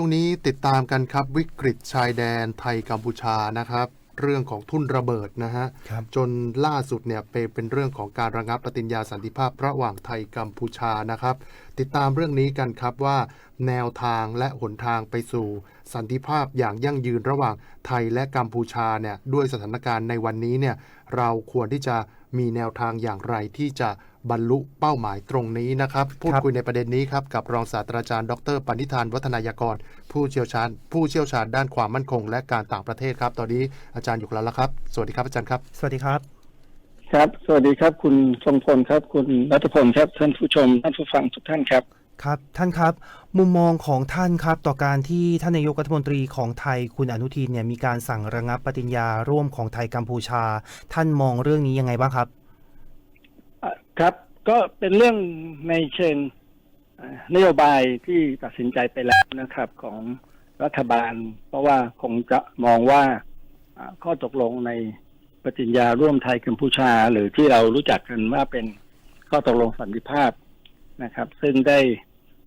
ช่วงนี้ติดตามกันครับวิกฤตชายแดนไทยกัมพูชานะครับ เรื่องของทุ่นระเบิดนะฮะครับจนล่าสุดเนี่ยเป็นเป็นเรื่องของการระงับปฏิญญาสันติภาพระหว่างไทยกัมพูชานะครับ ติดตามเรื่องนี้กันครับว่า แนวทางและหนทางไปสู่สันติภาพอย่างยั่งยืนระหว่างไทยและกัมพูชาเนี่ยด้วยสถานการณ์ในวันนี้เนี่ยเราควรที่จะมีแนวทางอย่างไรที่จะ บรรลุเป้าหมายตรงนี้นะครับ พูดคุยในประเด็นนี้ครับ กับรองศาสตราจารย์ ดรปณิธานวัฒนายากร ผู้เชี่ยวชาญ ผู้เชี่ยวชาญด้านความมั่นคง และการต่างประเทศครับ ตอนนี้อาจารย์อยู่กับเราแล้วครับ สวัสดีครับอาจารย์ครับ สวัสดีครับ ครับ สวัสดีครับ คุณทรงพลครับ คุณรัตพลครับ ท่านผู้ชม ท่านผู้ฟังทุกท่านครับครับท่านครับมุมมองของท่านครับต่อการที่ท่านนายกรัฐมนตรีของไทยคุณอนุทินเนี่ยมีการสั่งระงับปฏิญญาร่วมของไทยกัมพูชา ท่านมองเรื่องนี้ยังไงบ้างครับอะ ครับ ก็เป็นเรื่องในเชิงนโยบายที่ตัดสินใจไปแล้วนะครับของรัฐบาล เพราะว่าคงจะมองว่าข้อตกลงในปฏิญญาร่วมไทยกัมพูชา หรือที่เรารู้จักกันว่าเป็นข้อตกลงสันติภาพนะครับ ซึ่งได้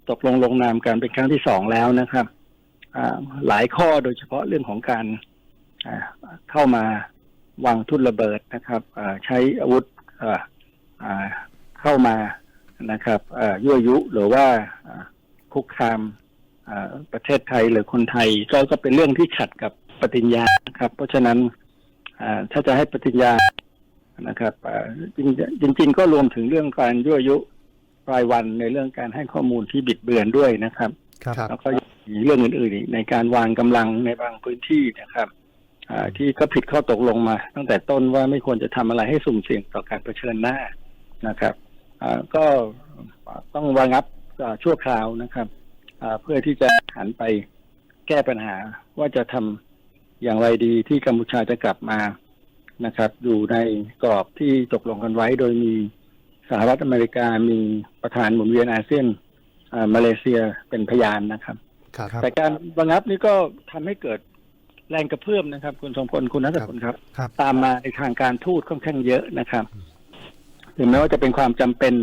ตกลงลงนามกันเป็นครั้งที่สองแล้วนะครับหลายข้อโดยเฉพาะเรื่องของการเข้ามาวางทุ่นระเบิดนะครับใช้อาวุธ เข้ามานะครับอ่ายั่วยุหรือว่าอ่าคุกคามอ่าประเทศไทยหรือคนไทย ก็ก็เป็นเรื่องที่ขัดกับปฏิญญานะครับ เพราะฉะนั้นอ่าถ้าจะให้ปฏิญญานะครับอ่าจริงจริงๆก็รวมถึงเรื่องการยั่วยุรายวันในเรื่องการให้ข้อมูลที่บิดเบือนด้วยนะครับครับครับแล้วก็มีเรื่องอื่นๆอีกในการวางกำลังในบางพื้นที่นะครับอ่าที่ก็ผิดข้อตกลงมา ตั้งแต่ต้นว่าไม่ควรจะทำอะไรให้สุ่มเสี่ยงต่อการเผชิญหน้านะครับอ่า ก็ต้องระงับอ่าชั่วคราวนะครับอ่าเพื่อที่จะหันไปแก้ปัญหาว่าจะทำอย่างไรดีที่กัมพูชาจะกลับมานะครับ อยู่ในกรอบที่ตกลงกันไว้ โดยมีสหรัฐอเมริกามีประธานหมุนเวียนอาเซียนอ่ามาเลเซียเป็นพยานนะครับครับครับแต่การระงับนี่ก็ทำให้เกิดแรงกระเพื่อมนะครับ คุณสมพลคุณนัทพลครับครับตามมาในทางการทูตค่อนข้างเยอะนะครับ ถึงแม้ว่าจะเป็นความจำเป็น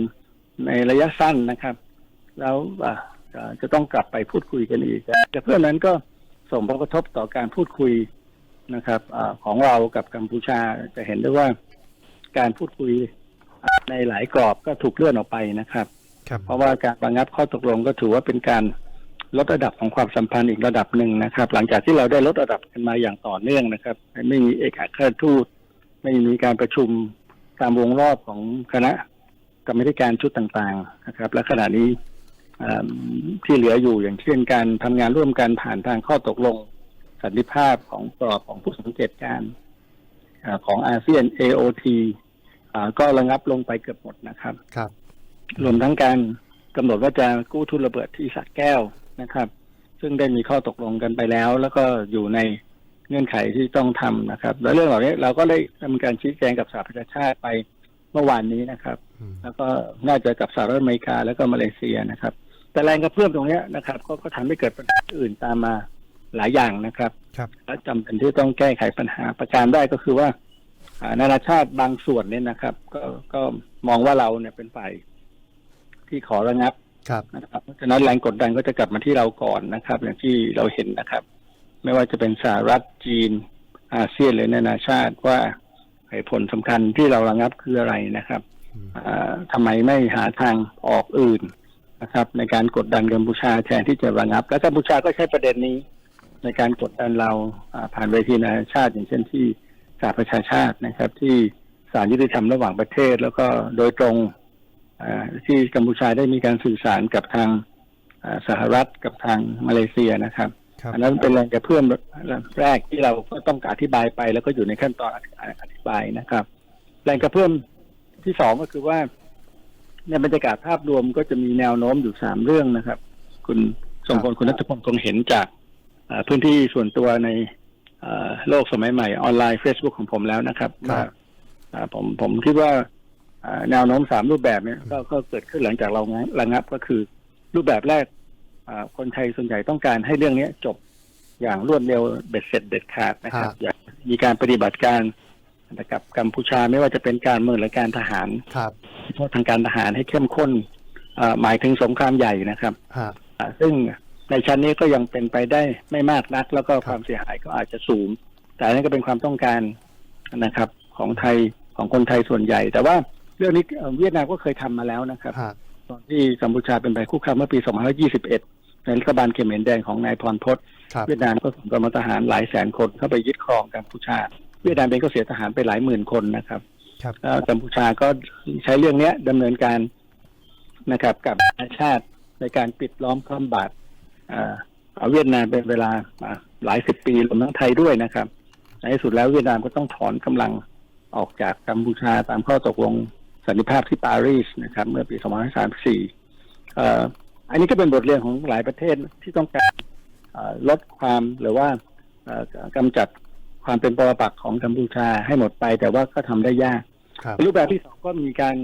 ในระยะสั้นนะครับ แล้วอ่าอ่าจะต้องกลับไปพูดคุยกันอีก แต่กระเพื่อมนั้นก็ส่งผลกระทบต่อการพูดคุยนะครับอาของเรากับกัมพูชาจะเห็นได้ว่าการพูดคุยอ่าในหลายกรอบก็ถูกเลื่อนออกไปนะครับครับเพราะว่าการระงับข้อตกลงก็ถือว่าเป็นการลดระดับของความสัมพันธ์อีกระดับหนึ่งนะครับ หลังจากที่เราได้ลดระดับกันมาอย่างต่อเนื่องนะครับ ไม่มีเอกอัครทูตไม่มีการประชุม ตามวงรอบของคณะกรรมการชุดต่างๆนะครับ และขณะนี้อ่าที่เหลืออยู่อย่างเช่นการทำงานร่วมกันผ่านทางข้อตกลงสันติภาพของกรอบของผู้สังเกตการณ์อ่าของอาเซียน AOT อ่าก็ระงับลงไปเกือบหมดนะครับครับรวมทั้งการกำหนดว่าจะกู้ทุนระเบิดที่สักแก้วนะครับ ซึ่งได้มีข้อตกลงกันไปแล้ว แล้วก็อยู่ใน เงื่อนไขที่ต้องทำนะครับ และเรื่องเหล่านี้เราก็ได้ทำการชี้แจงกับสหประชาชาติไปเมื่อวานนี้นะครับอืมแล้วก็น่าจะกับสหรัฐอเมริกาแล้วก็มาเลเซียนะครับ แต่แรงกระเพื่อมตรงเนี้ยนะครับ ก็ก็ทำให้เกิดปัญหาอื่นตามมาหลายอย่างนะครับครับและจำเป็นที่ต้องแก้ไขปัญหาประการได้ก็คือว่าอ่านานาชาติบางส่วนเนี่ยนะครับ ก็ก็มองว่าเราเนี่ยเป็นฝ่ายที่ขอระงับครับนะครับเพราะฉะนั้นแรงกดดันก็จะกลับมาที่เราก่อนนะครับ อย่างที่เราเห็นนะครับ ไม่ว่าจะเป็นสหรัฐจีน อาเซียนหรือนานาชาติว่าเหตุผลสำคัญที่เราระงับคืออะไรนะครับอืมอ่าทำไมไม่หาทางออกอื่นนะครับ ในการกดดันกัมพูชาแทนที่จะระงับ และกัมพูชาก็ใช้ประเด็นนี้ ในการกดดันเราอ่าผ่านเวทีนานาชาติ อย่างเช่นที่สหประชาชาตินะครับ ที่ศาลยุติธรรมระหว่างประเทศ แล้วก็โดยตรงอ่าที่กัมพูชาได้มีการสื่อสารกับทางอ่าสหรัฐกับทางมาเลเซียนะครับครับ อันนั้นเป็นแรงกระเพื่อมแรกที่เราก็ต้องอธิบายไป แล้วก็อยู่ในขั้นตอนอธิบายนะครับ แรงกระเพื่อมที่สองก็คือว่าในบรรยากาศภาพรวมก็จะมีแนวโน้มอยู่สามเรื่องนะครับ คุณสมพลคุณนัทพลคงเห็นจากอ่าพื้นที่ส่วนตัวในอ่าโลกสมัยใหม่ออนไลน์ Facebook ของผมแล้วนะครับครับว่าอ่าผมผมคิดว่าอ่าแนวโน้มสามรูปแบบเนี้ยก็ก็เกิดขึ้นหลังจากเราระงับก็คือ รูปแบบแรกอ่า คนไทยส่วนใหญ่ต้องการให้เรื่องนี้จบอย่างรวดเร็วเบ็ดเสร็จเด็ดขาดนะครับ อยากมีการปฏิบัติการกับกัมพูชาไม่ว่าจะเป็นการเมืองหรือการทหารครับโทษทางการทหารให้เข้มข้นอ่าหมายถึงสงครามใหญ่นะครับฮะอ่าซึ่งในชั้นนี้ก็ยังเป็นไปได้ไม่มากนัก แล้วก็ความเสียหายก็อาจจะสูง แต่อันนั่นก็เป็นความต้องการนะครับ ของไทยของคนไทยส่วนใหญ่ แต่ว่าเรื่องนี้เอ่อเวียดนามก็เคยทำมาแล้วนะครับฮะตอนที่กัมพูชาเป็นไปคุกคามเมื่อปี 2521 ในรัฐบาลเขมรแดงของนายพรพศครับเวียดนามก็ส่งกำลังทหารหลายแสนคนเข้าไปยึดครองกัมพูชา เวียดนามเองก็เสียทหารไปหลายหมื่นคนนะครับครับแล้วกัมพูชาก็ใช้เรื่องเนี้ยดำเนินการนะครับ กับนานาชาติในการปิดล้อมคว่ำบาตรอ่าเอาเวียดนามเป็นเวลาอ่าหลายสิบปีรวมทั้งไทยด้วยนะครับ ในที่สุดแล้วเวียดนามก็ต้องถอนกำลังออกจากกัมพูชาตามข้อตกลงสันติภาพที่ปารีสนะครับ เมื่อปี 2534เอ่ออันนี้ก็เป็นบทเรียนของหลายประเทศที่ต้องการเอ่อลดความหรือว่าเอ่อกำจัดความเป็นปรปักษ์ของกัมพูชาให้หมดไป แต่ว่าก็ทำได้ยากครับรูปแบบที่สองก็มีการ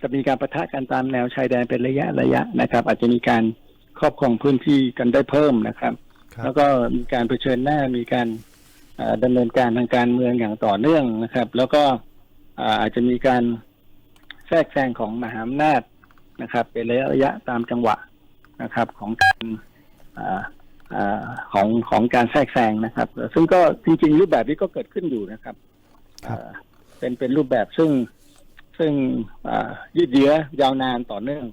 จะมีการประทะกันตามแนวชายแดนเป็นระยะระยะนะครับ อาจจะมีการครอบครองพื้นที่กันได้เพิ่มนะครับครับแล้วก็มีการเผชิญหน้ามีการเอ่อดำเนินการทางการเมืองอย่างต่อเนื่องนะครับ แล้วก็อ่าอาจจะมีการแทรกแซงของมหาอำนาจนะครับ เป็นระยะระยะตามจังหวะ นะครับของการอ่าอ่าของของการแทรกแซงนะครับ ซึ่งก็จริง ๆ รูปแบบนี้ก็เกิดขึ้นอยู่นะครับครับอ่าเป็นเป็นรูปแบบซึ่งซึ่งอ่ายืดเยื้อยาวนานต่อเนื่อง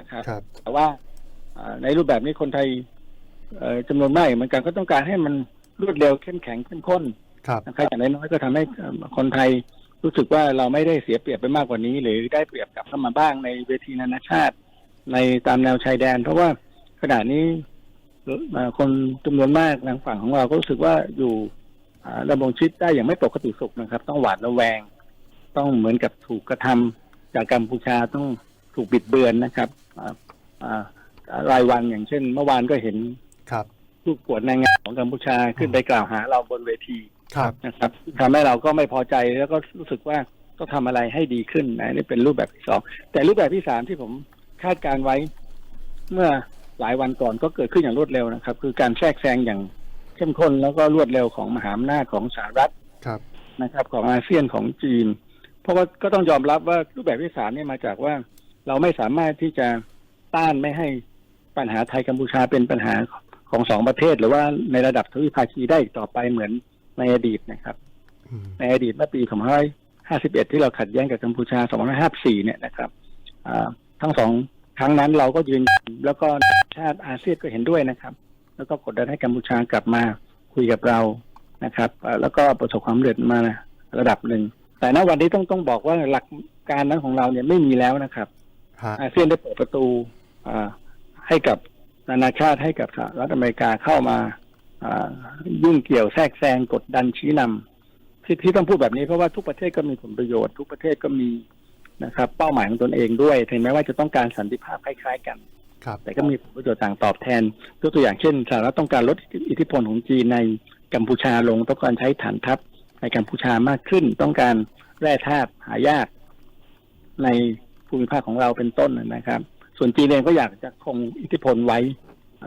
นะครับครับแต่ว่าอ่าในรูปแบบนี้คนไทยเอ่อจำนวนมากเหมือนกันก็ต้องการให้มันรวดเร็วเข้มแข็งเข้มข้นครับนะครับอย่างน้อยๆก็ทำให้เอ่อคนไทยรู้สึกว่าเราไม่ได้เสียเปรียบไปมากกว่านี้ หรือได้เปรียบกลับเข้ามาบ้างในเวทีนานาชาติ ในตามแนวชายแดน เพราะว่าขณะนี้เอ่อคนจำนวนมากทางฝั่งของเราก็รู้สึกว่าอยู่อ่าดำรงชีวิตได้อย่างไม่ปกติสุขนะครับ ต้องหวาดระแวง ต้องเหมือนกับถูกกระทำจากกัมพูชาต้องถูกบิดเบือนนะครับอ่าอ่ารายวันอย่างเช่น เมื่อวานก็เห็นครับลูกปวดนางงามของกัมพูชาขึ้นไปกล่าวหาเราบนเวทีครับนะครับทำให้เราก็ไม่พอใจแล้วก็รู้สึกว่าต้องทำอะไรให้ดีขึ้นนะนี่เป็นรูปแบบที่สองแต่รูปแบบที่สามที่ผม คาดการไว้ เมื่อหลายวันก่อนก็เกิดขึ้นอย่างรวดเร็วนะครับ คือการแทรกแซงอย่างเข้มข้นแล้วก็รวดเร็วของมหาอำนาจของสหรัฐครับนะครับ ของอาเซียนของจีน เพราะว่าก็ต้องยอมรับว่ารูปแบบที่สามเนี่ยมาจากว่า เราไม่สามารถที่จะต้านไม่ให้ปัญหาไทยกัมพูชาเป็นปัญหาของสองประเทศ หรือว่าในระดับทวิภาคีได้อีกต่อไปเหมือนในอดีตนะครับอืมในอดีตเมื่อปี2551 ที่เราขัดแย้งกับกัมพูชา 2554 เนี่ยนะครับอ่าทั้งสอง ครั้งนั้นเราก็ยืนยันแล้วก็ชาติอาเซียนก็เห็นด้วยนะครับ แล้วก็กดดันให้กัมพูชากลับมาคุยกับเรานะครับอ่าแล้วก็ประสบความสำเร็จมาระดับหนึ่ง แต่ณวันนี้ต้องต้องบอกว่าหลักการนั้นของเราเนี่ยไม่มีแล้วนะครับฮะอาเซียนได้เปิดประตูอ่าให้กับนานาชาติให้กับสหรัฐอเมริกาเข้ามาอ่ายุ่งเกี่ยวแทรกแซงกดดันชี้นำที่ที่ต้องพูดแบบนี้เพราะว่าทุกประเทศก็มีผลประโยชน์ ทุกประเทศก็มี นะครับ เป้าหมายของตนเองด้วยถึงแม้ว่าจะต้องการสันติภาพคล้ายๆกันครับแต่ก็มีผลประโยชน์ต่างตอบแทนยกตัวอย่างเช่นสหรัฐต้องการลดอิทธิพลของจีนในกัมพูชาลงต้องการใช้ฐานทัพในกัมพูชามากขึ้น ต้องการแร่ธาตุหายาก ในภูมิภาคของเราเป็นต้นนะครับ ส่วนจีนเองก็อยากจะคงอิทธิพลไว้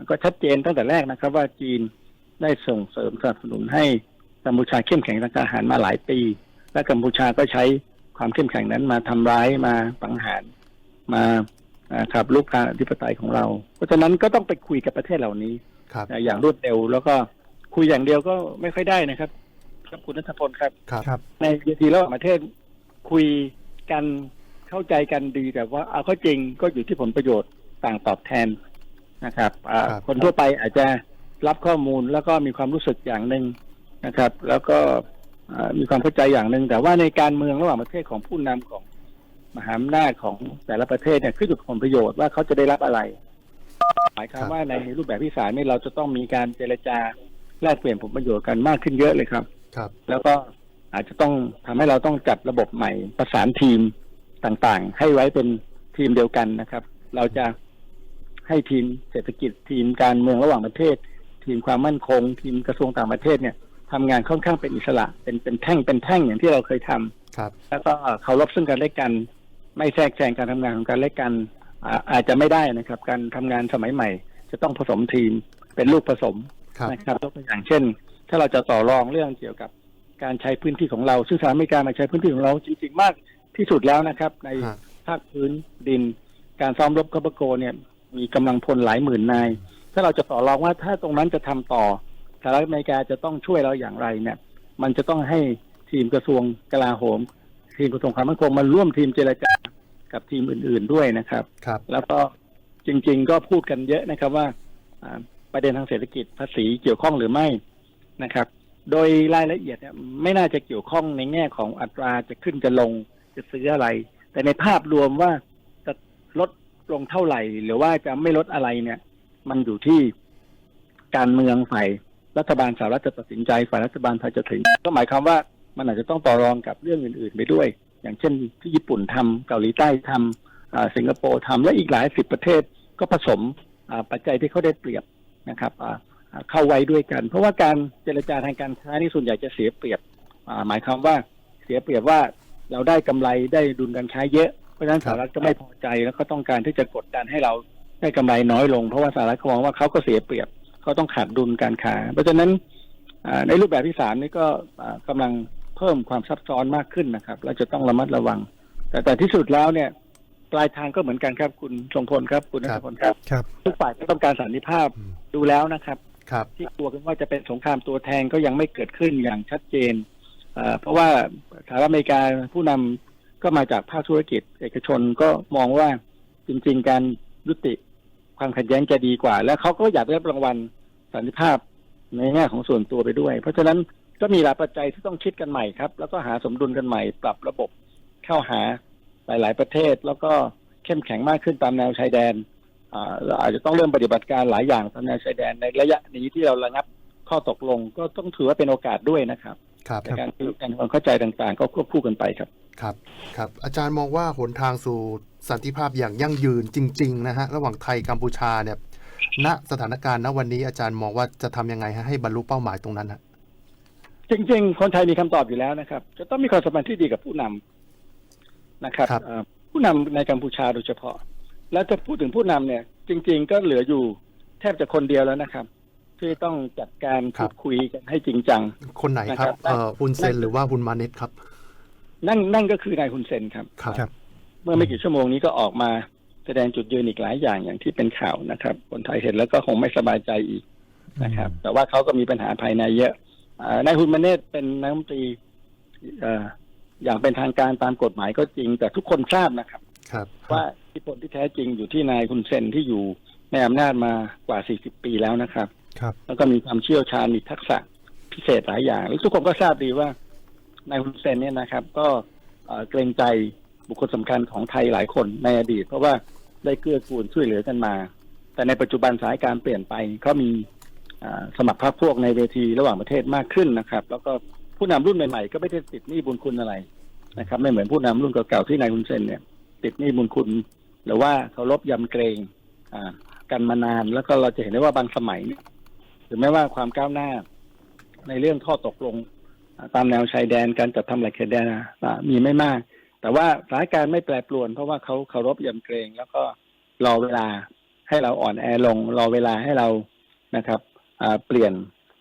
ก็ชัดเจนตั้งแต่แรกนะครับ ว่าจีนได้ส่งเสริมสนับสนุนให้กัมพูชาเข้มแข็งทางการทหารมาหลายปี และกัมพูชาก็ใช้ ความเข้มแข็งนั้นมาทำร้ายมาสังหารมาอ่าขับลูกการอธิปไตยของเรา เพราะฉะนั้นก็ต้องไปคุยกับประเทศเหล่านี้ครับอ่าอย่างรวดเร็ว แล้วก็คุยอย่างเดียวก็ไม่ค่อยได้นะครับ ครับคุณนัทพลครับครับครับ ในเวทีระหว่างประเทศคุยกันเข้าใจกันดีแต่ว่าเอาเข้าจริงก็อยู่ที่ผลประโยชน์ต่างตอบแทนนะครับอ่าครับคนทั่วไปอาจจะรับข้อมูลแล้วก็มีความรู้สึกอย่างหนึ่งนะครับ แล้วก็อ่า มีความเข้าใจอย่างหนึ่งแต่ว่าในการเมืองระหว่างประเทศของผู้นำของมหาอำนาจของแต่ละประเทศเนี่ยขึ้นอยู่กับผลประโยชน์ว่าเขาจะได้รับอะไร หมายความว่าในรูปแบบที่สามนี่เราจะต้องมีการเจรจาแลกเปลี่ยนผลประโยชน์กันมากขึ้นเยอะเลยครับ ครับ แล้วก็อาจจะต้องทำให้เราต้องจัดระบบใหม่ประสานทีมต่างๆ ให้ไว้เป็นทีมเดียวกันนะครับ เราจะให้ทีมเศรษฐกิจทีมการเมืองระหว่างประเทศ ทีมความมั่นคง ทีมกระทรวงต่างประเทศเนี่ย ทำงานค่อนข้างเป็นอิสระ เป็นเป็นแท่งเป็นแท่งอย่างที่เราเคยทำครับ แล้วก็เคารพซึ่งกันและกัน ไม่แทรกแซงการทำงานของกันและกันอ่าอาจจะไม่ได้นะครับ การทำงานสมัยใหม่ จะต้องผสมทีมเป็นลูกผสมครับนะครับยกตัวอย่างเช่น ถ้าเราจะต่อรองเรื่องเกี่ยวกับการใช้พื้นที่ของเรา ซึ่งสหรัฐอเมริกามาใช้พื้นที่ของเราจริงๆมากที่สุดแล้วนะครับ ในฮะภาคพื้นดิน การซ้อมรบคาบโกเนี่ยมีกำลังพลหลายหมื่นนายถ้าถ้าเราจะต่อรองว่าถ้าตรงนั้นจะทำต่อ สหรัฐอเมริกาจะต้องช่วยเราอย่างไรเนี่ย มันจะต้องให้ทีมกระทรวงกลาโหม ทีมกระทรวงความมั่นคงมาร่วมทีมเจรจากับทีมอื่น ๆด้วยนะครับครับ แล้วก็จริง ๆ ก็พูดกันเยอะนะครับว่าอ่าประเด็นทางเศรษฐกิจภาษีเกี่ยวข้องหรือไม่นะครับ โดยรายละเอียดเนี่ยไม่น่าจะเกี่ยวข้องในแง่ของอัตราจะขึ้นจะลงจะซื้ออะไร แต่ในภาพรวมว่าจะลดลงเท่าไหร่ หรือว่าจะไม่ลดอะไรเนี่ย มันอยู่ที่การเมืองฝ่าย รัฐบาลสหรัฐจะตัดสินใจฝ่ายรัฐบาลไทยจะถึง ก็หมายความว่ามันอาจจะต้องต่อรองกับเรื่องอื่น ๆ ไปด้วย อย่างเช่นที่ญี่ปุ่นทำเกาหลีใต้ทำอ่าสิงคโปร์ทำและอีกหลายสิบประเทศก็ผสมอ่าปัจจัยที่เขาได้เปรียบนะครับอ่าอ่าเข้าไว้ด้วยกัน เพราะว่าการเจรจาทางการค้านี่ส่วนใหญ่จะเสียเปรียบอ่าหมายความว่าเสียเปรียบว่าเราได้กำไรได้ดุลการค้าเยอะเพราะฉะนั้นคสรับหรัฐก็ไม่พอใจแล้วก็ต้องการที่จะกดดันให้เราได้กำไรน้อยลง เพราะว่าสหรัฐเขามองว่าเขาก็เสียเปรียบ เขาต้องขาดดุลการค้า เพราะฉะนั้นอ่าในรูปแบบที่สามนี่ก็อ่ากำลังเพิ่มความซับซ้อนมากขึ้นนะครับและจะต้องระมัดระวัง แต่แต่ที่สุดแล้วเนี่ยปลายทางก็เหมือนกันครับคุณทรงพลครับคุณนัครัทบพลครับครับ ทุกฝ่ายก็ต้องการสันติภาพอืมดูแล้วนะครับครับที่กลัวกันว่าจะเป็นสงครามตัวแทนก็ยังไม่เกิดขึ้นอย่างชัดเจนเอ่อเพราะว่าสหรัฐอเมริกาผู้นำก็มาจากภาคธุรกิจ เอกชนก็มองว่าจริง ๆ การยุติความขัดแย้งจะดีกว่า และเขาก็อยากได้รับรางวัล สันติภาพในแง่ของส่วนตัวไปด้วย เพราะฉะนั้นก็มีหลายปัจจัยที่ต้องคิดกันใหม่ครับ แล้วก็หาสมดุลกันใหม่ ปรับระบบเข้าหาหลาย ๆ ประเทศ แล้วก็เข้มแข็งมากขึ้นตามแนวชายแดนอ่าเราอาจจะต้องเริ่มปฏิบัติการหลายอย่างตามแนวชายแดนในระยะนี้ที่เราระงับข้อตกลงก็ต้องถือว่าเป็นโอกาสด้วยนะครับครับในการคุยกันความเข้าใจต่างๆ ก็ควบคู่กันไปครับครับครับ อาจารย์มองว่าหนทางสู่สันติภาพอย่างยั่งยืนจริง ๆ นะฮะระหว่างไทยกัมพูชาเนี่ย ณสถานการณ์ณวันนี้อาจารย์มองว่าจะทำยังไงฮะให้บรรลุเป้าหมายตรงนั้นฮะจริง ๆ คนไทยมีคำตอบอยู่แล้วนะครับ จะต้องมีความสัมพันธ์ที่ดีกับผู้นำนะครับครับ เอ่อผู้นำในกัมพูชาโดยเฉพาะ แล้วจะพูดถึงผู้นำเนี่ย จริง ๆ ก็เหลืออยู่แทบจะคนเดียวแล้วนะครับ ที่ต้องจัดการพูดคุยกันให้จริงจัง คนไหนครับนะครับ เอ่อฮุนเซนหรือว่าฮุนมาเน็ตครับนั่นนั่นก็คือนายฮุนเซนครับ ครับครับเมื่อไม่กี่ชั่วโมงนี้ก็ออกมา แสดงจุดยืนอีกหลายอย่างอย่างที่เป็นข่าวนะครับ คนไทยเห็นแล้วก็คงไม่สบายใจอีกนะครับ แต่ว่าเขาก็มีปัญหาภายในเยอะอ่านายฮุนมาเนตเป็นนายกรัฐมนตรีเอ่ออย่างเป็นทางการตามกฎหมายก็จริง แต่ทุกคนทราบนะครับ ครับ ว่าอิทธิพลที่แท้จริงอยู่ที่นายฮุนเซนที่อยู่ในอำนาจมากว่า 40 ปีแล้วนะครับ ครับ แล้วก็มีความเชี่ยวชาญมีทักษะพิเศษหลายอย่างแล้วทุกคนก็ทราบดีว่านายฮุนเซนเนี่ยนะครับ ก็เอ่อเกรงใจบุคคลสำคัญของไทยหลายคนในอดีต เพราะว่า ได้เกื้อกูลช่วยเหลือกันมา แต่ในปัจจุบันสายการเปลี่ยนไปเขามีสมัครพรรคพวกในเวทีระหว่างประเทศมากขึ้นนะครับ แล้วก็ผู้นำรุ่นใหม่ๆ ก็ไม่ได้ติดหนี้บุญคุณอะไรนะครับ ไม่เหมือนผู้นำรุ่นเก่าๆที่นายฮุนเซนเนี่ย ติดหนี้บุญคุณ หรือว่าเคารพยำเกรงกันมานานแล้วก็เราจะเห็นได้ว่าบางสมัยเนี่ยถึงแม้ว่าความก้าวหน้า ในเรื่องข้อตกลง ตามแนวชายแดนการจัดทำหล่งเขตแดนมีไม่มาก แต่ว่าสถานการณ์ไม่แปรปรวน เพราะว่าเขาเคารพยำเกรง แล้วก็รอเวลาให้เราอ่อนแอลง รอเวลาให้เรานะครับอ่าเปลี่ยน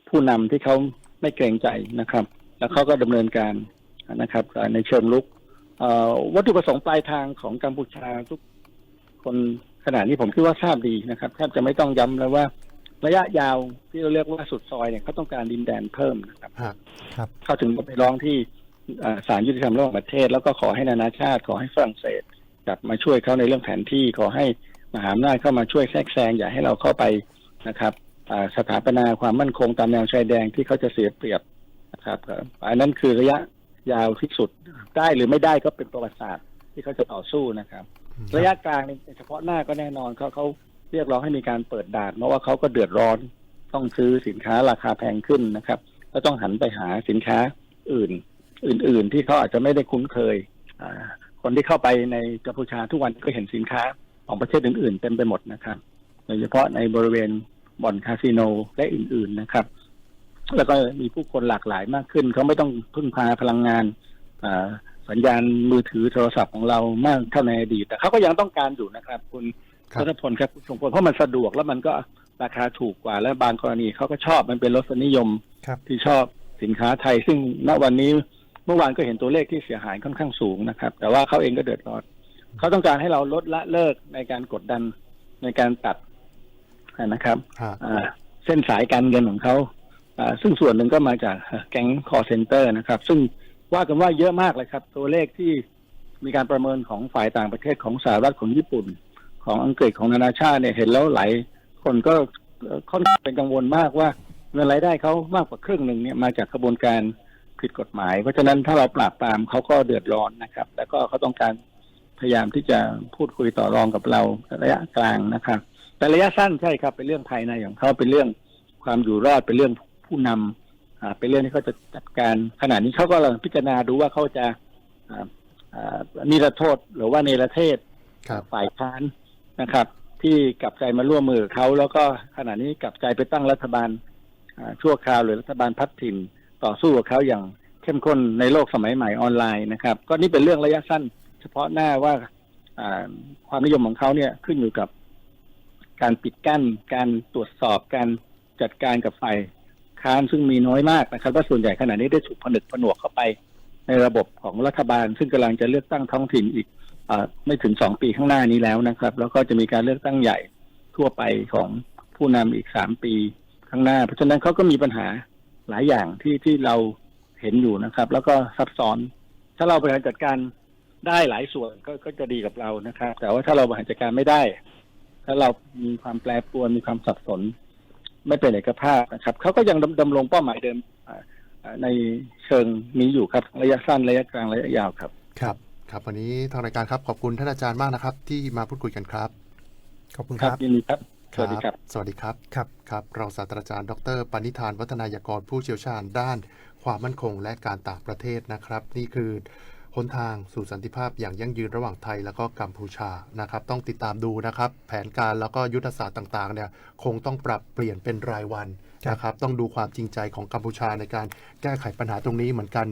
ผู้นำที่เขาไม่เกรงใจนะครับ แล้วเขาก็ดำเนินการนะครับอ่าในเชิงลุกเอ่อวัตถุประสงค์ปลายทางของกัมพูชาทุกคนขณะนี้ผมคิดว่าทราบดีนะครับแทบจะไม่ต้องย้ำแล้วว่าระยะยาวที่เราเรียกว่าสุดซอยเนี่ยเขาต้องการดินแดนเพิ่มนะครับฮะครับเขาถึงไปร้องที่เอ่อ ศาลยุติธรรมระหว่างประเทศ แล้วก็ขอให้นานาชาติ ขอให้ฝรั่งเศสกลับมาช่วยเขาในเรื่องแผนที่ ขอให้มหาอำนาจเข้ามาช่วยแทรกแซงอย่าให้เราเข้าไปนะครับอ่าสถาปนาความมั่นคงตามแนวชายแดนที่เขาจะเสียเปรียบนะครับเอ่ออันนั้นคือระยะยาวที่สุดได้หรือไม่ได้ก็เป็นประวัติศาสตร์ที่เขาจะต่อสู้นะครับ ระยะกลางในเฉพาะหน้าก็แน่นอนเขาเขาเรียกร้องให้มีการเปิดด่านเพราะว่าเขาก็เดือดร้อนต้องซื้อสินค้าราคาแพงขึ้นนะครับ ก็ต้องหันไปหาสินค้าอื่น อื่น ๆ ที่เขาอาจจะไม่ได้คุ้นเคยอ่าคนที่เข้าไปในกัมพูชาทุกวันก็เห็นสินค้าของประเทศอื่น ๆ เต็มไปหมดนะครับโดยเฉพาะในบริเวณบ่อนคาสิโนและอื่น ๆนะครับ แล้วก็มีผู้คนหลากหลายมากขึ้นเขาไม่ต้องพึ่งพาพลังงานอ่าสัญญาณมือถือโทรศัพท์ของเรามากเท่าในอดีตแต่เขาก็ยังต้องการอยู่นะครับ คุณครับรัฐพลครับคุณชงพลเพราะมันสะดวกแล้วมันก็ราคาถูกกว่าและบางกรณีเขาก็ชอบมันเป็นรสนิยมครับที่ชอบสินค้าไทย ซึ่งณวันนี้ เมื่อวานก็เห็นตัวเลขที่เสียหายค่อนข้างสูงนะครับ แต่ว่าเขาเองก็เดือดร้อนเขาต้องการให้เราลดละเลิกในการกดดันในการตัดนะครับฮะอ่าเส้นสายการเงินของเขาอ่าซึ่งส่วนหนึ่งก็มาจากแก๊งคอร์เซนเตอร์นะครับ ซึ่งว่ากันว่าเยอะมากเลยครับ ตัวเลขที่มีการประเมินของฝ่ายต่างประเทศของสหรัฐของญี่ปุ่น ของอังกฤษของนานาชาติเนี่ยเห็นแล้วหลายคนก็เอ่อค่อนข้างเป็นกังวลมากว่าเงินรายได้เขามากกว่าครึ่งหนึ่งเนี่ยมาจากกระบวนการ ผิดกฎหมาย เพราะฉะนั้นถ้าเราปราบปรามเขาก็เดือดร้อนนะครับ แล้วก็เขาต้องการพยายามที่จะพูดคุยต่อรองกับเราระยะกลางนะครับ แต่ระยะสั้นใช่ครับ เป็นเรื่องภายในของเขาเป็นเรื่องความอยู่รอดเป็นเรื่องผู้นำอ่าเป็นเรื่องที่เขาจะจัดการขณะนี้เขาก็กำลังพิจารณาดูว่าเขาจะอ่าอ่านิรโทษหรือว่าเนรเทศครับฝ่ายค้านนะครับ ที่กลับใจมาร่วมมือกับเขาแล้วก็ขณะนี้กลับใจไปตั้งรัฐบาลอ่าชั่วคราวหรือรัฐบาลพัดถิ่น ต่อสู้กับเขาอย่างเข้มข้นในโลกสมัยใหม่ออนไลน์นะครับ ก็นี่เป็นเรื่องระยะสั้น เฉพาะหน้าว่าความนิยมของเขาเนี่ยขึ้นอยู่กับการปิดกั้น การตรวจสอบการจัดการกับฝ่ายค้านซึ่งมีน้อยมากนะครับว่าส่วนใหญ่ขณะนี้ได้ถูกผนึกผนวกเข้าไป ในระบบของรัฐบาล ซึ่งกำลังจะเลือกตั้งท้องถิ่นอีกอไม่ถึงสองปีข้างหน้านี้แล้วนะครับ แล้วก็จะมีการเลือกตั้งใหญ่ทั่วไปของผู้นำอีกสามปีข้างหน้า เพราะฉะนั้นเขาก็มีปัญหา หลายอย่างที่ที่เราเห็นอยู่นะครับ แล้วก็ซับซ้อน ถ้าเราบริหารจัดการได้หลายส่วนก็ก็จะดีกับเรานะครับ แต่ว่าถ้าเราบริหารจัดการไม่ได้ ถ้าเรามีความแปรปรวนมีความสับสน ไม่เป็นเอกภาพนะครับเขาก็ยังดำดำรงเป้าหมายเดิมอ่าอ่าในเชิงนี้อยู่ครับ ระยะสั้นระยะกลางระยะยาวครับ ครับ ครับวันนี้ทางรายการครับขอบคุณท่านอาจารย์มากนะครับ ที่มาพูดคุยกันครับ ขอบคุณครับยินดีครับ สวัสดีครับ สวัสดีครับ ครับ ครับรองศาสตราจารย์ดรปณิธานวัฒนายากรผู้เชี่ยวชาญด้านความมั่นคงและการต่างประเทศนะครับ นี่คือหนทางสู่สันติภาพอย่างยั่งยืนระหว่างไทยแล้วก็กัมพูชานะครับ ต้องติดตามดูนะครับ แผนการแล้วก็ยุทธศาสตร์ต่างๆเนี่ยคงต้องปรับเปลี่ยนเป็นรายวันครับนะครับ ต้องดูความจริงใจของกัมพูชาในการแก้ไขปัญหาตรงนี้เหมือนกัน